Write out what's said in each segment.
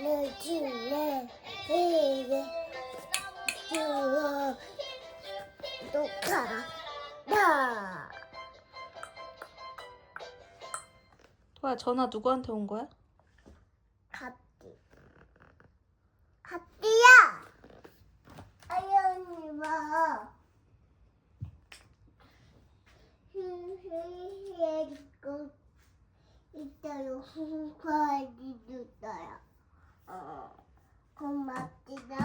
내 집에 이게 주워 똑하다 도아 전화 누구한테 온 거야? 갑디 갑디야! 아연이 봐. 히히히히고 있어요. 후파이도 있어요. 어 고맙습니다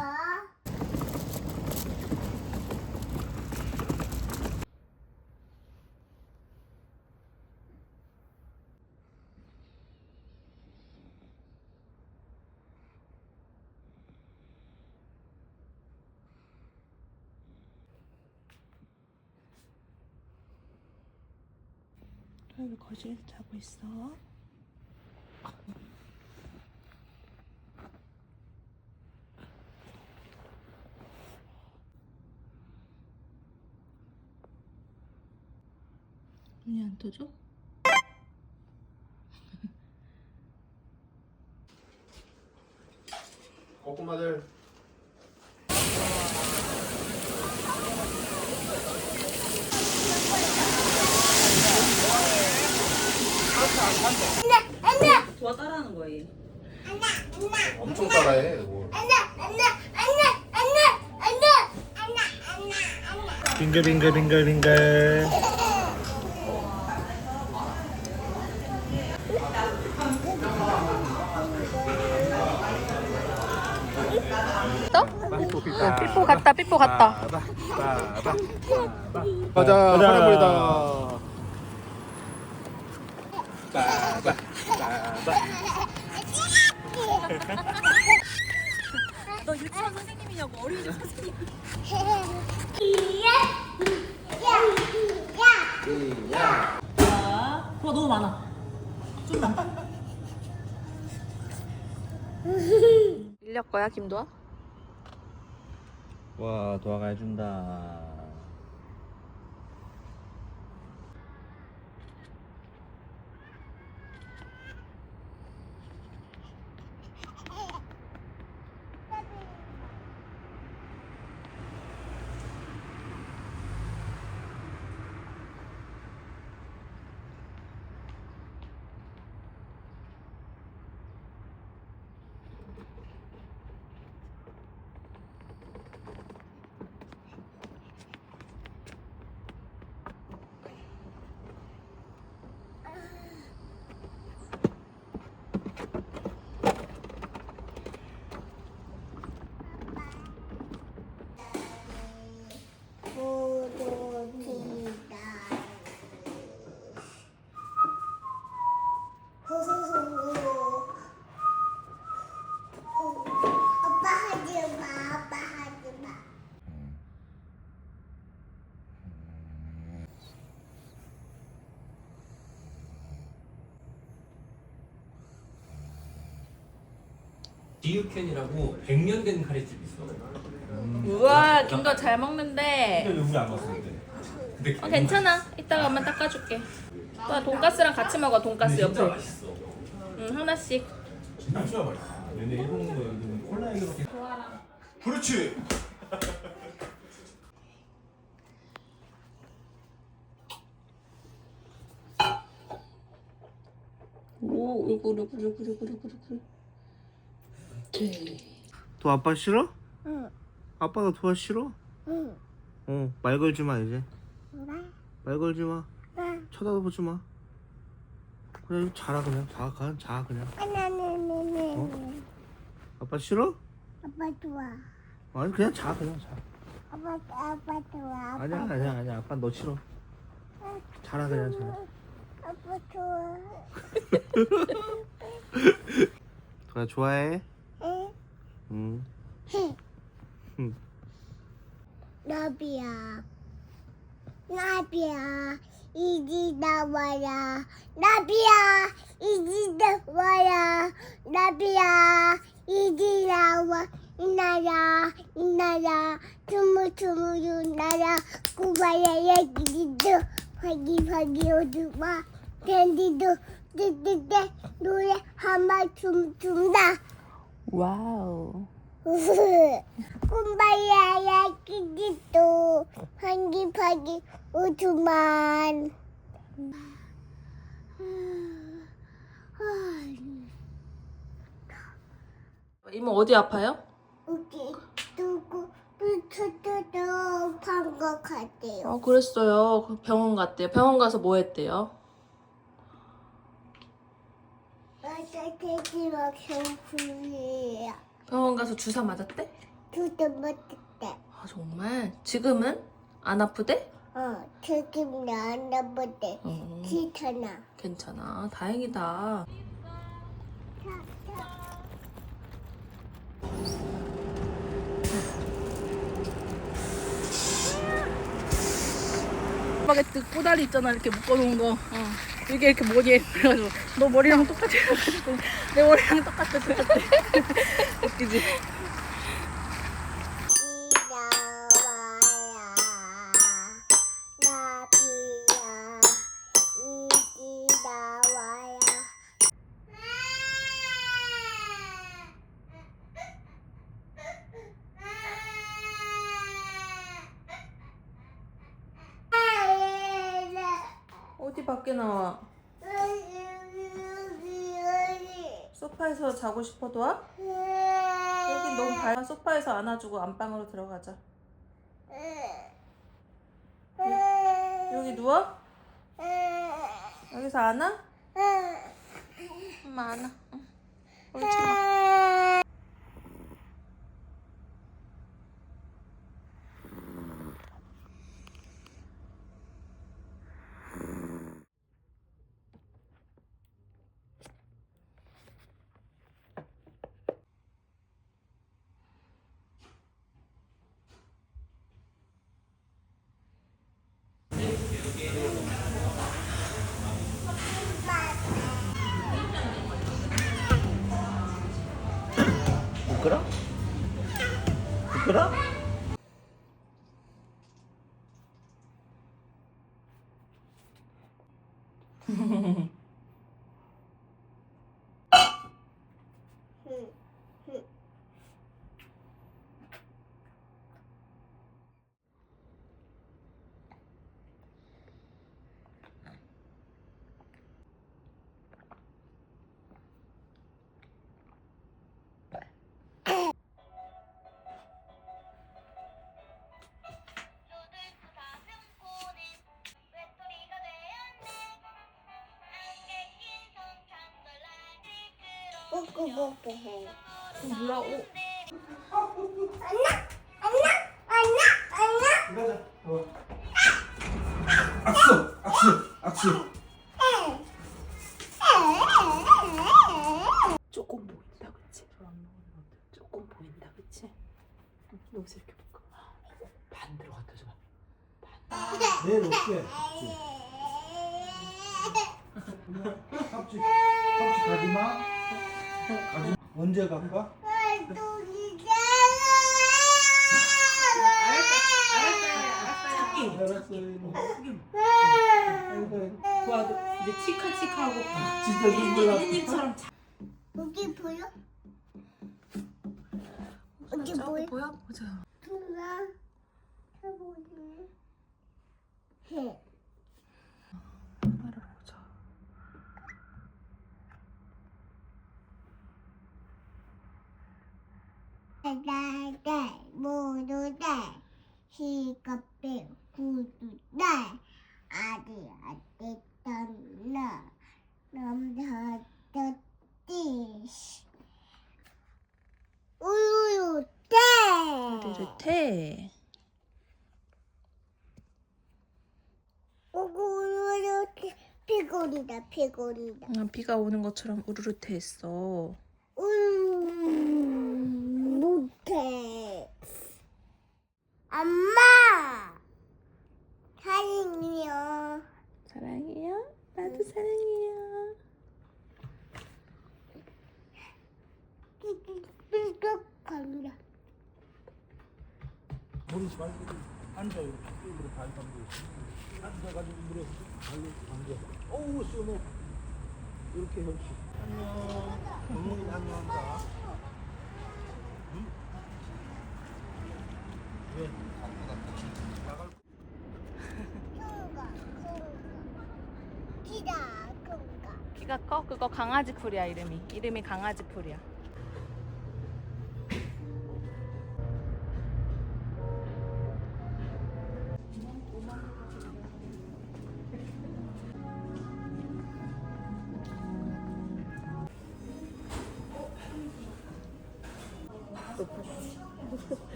왜 거실에서 자고 있어? 문이 안 떠져? 꼬꼬마들 도아 따라하는 거야 얘. 엄청 따라해 뭐. 빙글 빙글 빙글 빙글 또? 어, 삐뽀 갔다 삐뽀 갔다. 가자 하나물이다 너 유치원 선생님이냐고 어린이집 선생님. 아, 도아 너무 많아. 좀만. 밀렸 거야 김도아? 와 도화가 해준다 디유캔이라고 100년 된 카레집 있어. 우와 김도아 잘 먹는데. 근데 우리 안 먹었는데. 근데 어, 괜찮아. 이따가 엄마 닦아줄게. 도아 돈가스랑 같이 먹어 돈가스 진짜 옆에. 맛있어. 응 하나씩. 진짜 맛있어. 얘네 일본 거 여기는 콜라 얘기밖에. 그렇지. 오 울고 울고 울고 울고 울고 울 고. 도 아빠 싫어? 응. 아빠가 도화 싫어? 응. 어 말 걸지 마 이제 나? 말 걸지 마 나? 쳐다보지 마 그냥 자라 그냥 자 그냥 자 그냥 나나나나나 아빠 싫어? 아빠 좋아 아니 그냥 자 그냥 자 아빠 아빠 좋아 아빠 아니야 아니야 아니야 아빠 너 싫어 자라 그냥 자 아빠 좋아 도화 좋아해? 응? 응 나비야. 나비야. 이리 나와라. 나비야. 이리 나와라. 나비야. 이리 나와. 이나라. 이나라. 투무투무 나라. 구바야. 얘기도 파기 파기 오두마 댄디도 띠띠띠 노래 한번 춤춘다. 와우. 꿈바야야 끼기도 한기파기 우주만. 이모 어디 아파요? 우기 누구 뚜뚜뚜뚜 판것 같아요. 아 그랬어요. 그 병원 갔대요. 병원 가서 뭐 했대요? 어서 돼지막 형풀이에요. 병원 가서 주사 맞았대? 두두 못했대. 아 정말? 지금은 안 아프대? 어, 지금 안 아프대. 어, 괜찮아. 괜찮아. 다행이다. 바게트 꼬다리 있잖아 이렇게 묶어놓은 거 이게 이렇게 머리 에 그래가지고 너 머리랑 똑같아 내 머리랑 똑같아 똑같아. 웃기지 어디 밖에 나와? 소파에서 자고 싶어도 와? 여기 너무 밝아. 소파에서 안아주고 안방으로 들어가자. 여기 누워? 여기서 안아? 엄마 안아. 응. 부끄 뭐라고? 안나 안나 안나. 어. 악수, 악수, 악수. 조금 보인다 그치? 조금 보인다 그치? 여기서 이렇게 볼까? 반대로 갖다 줘. 내 높게. 삽질, 삽질 가지 마. 언제 갈까? 좋아, 근데 치카치카하고 진짜 눈물 나. 햇님처럼 여기 보여? 여기 보여? 보여? 보자. 누가 해보지? 해. 하나를 보자. 달달 모두 달 시카페 구두 달 아디 아디 땀나 남자 띠 우유 때 르르테. 우유 피곤이다 피곤이다. 아, 비가 오는 것처럼 우르르테 했어. 음, 못해. 엄마! 사랑해요. 사랑해요. 나도 사랑해요. 삐끗 간다. 버리지 말고 앉아 이렇게 이렇게 발 담고 앉아가지고 물에 발로 담겨. 어우 시원해. 이렇게 이렇게. 안녕. 멍멍이 안녕한다. 응? 왜? 나갈 키가 커? 그거 강아지 풀이야 이름이. 이름이 강아지 풀이야.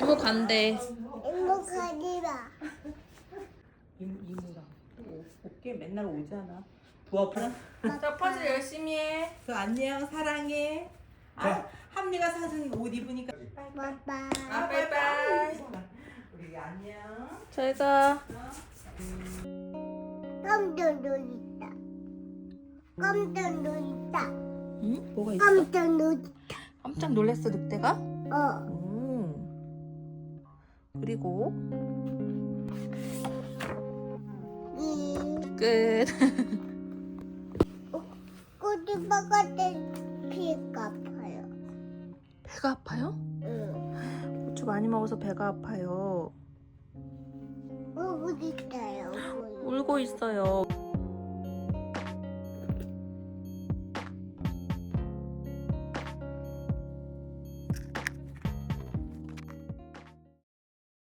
이거 간대. 행복하지 마 올게 맨날 오잖아. 부업하나? 자 퍼즐 열심히 해. 그 안녕 사랑해. 아, 한미가 사준 옷 입으니까 빠빠 아 빠이빠이. 우리 안녕. 저희가 깜짝 놀랐다 깜짝 놀랐다 응? 뭐가 있어? 깜짝 놀랐다 깜짝 놀랐어 늑대가? 어 음. 그리고 끝. 꼬집어가때 피가 아파요 배가 아파요? 응 고추 많이 먹어서 배가 아파요. 울고 있어요 울고 있어요.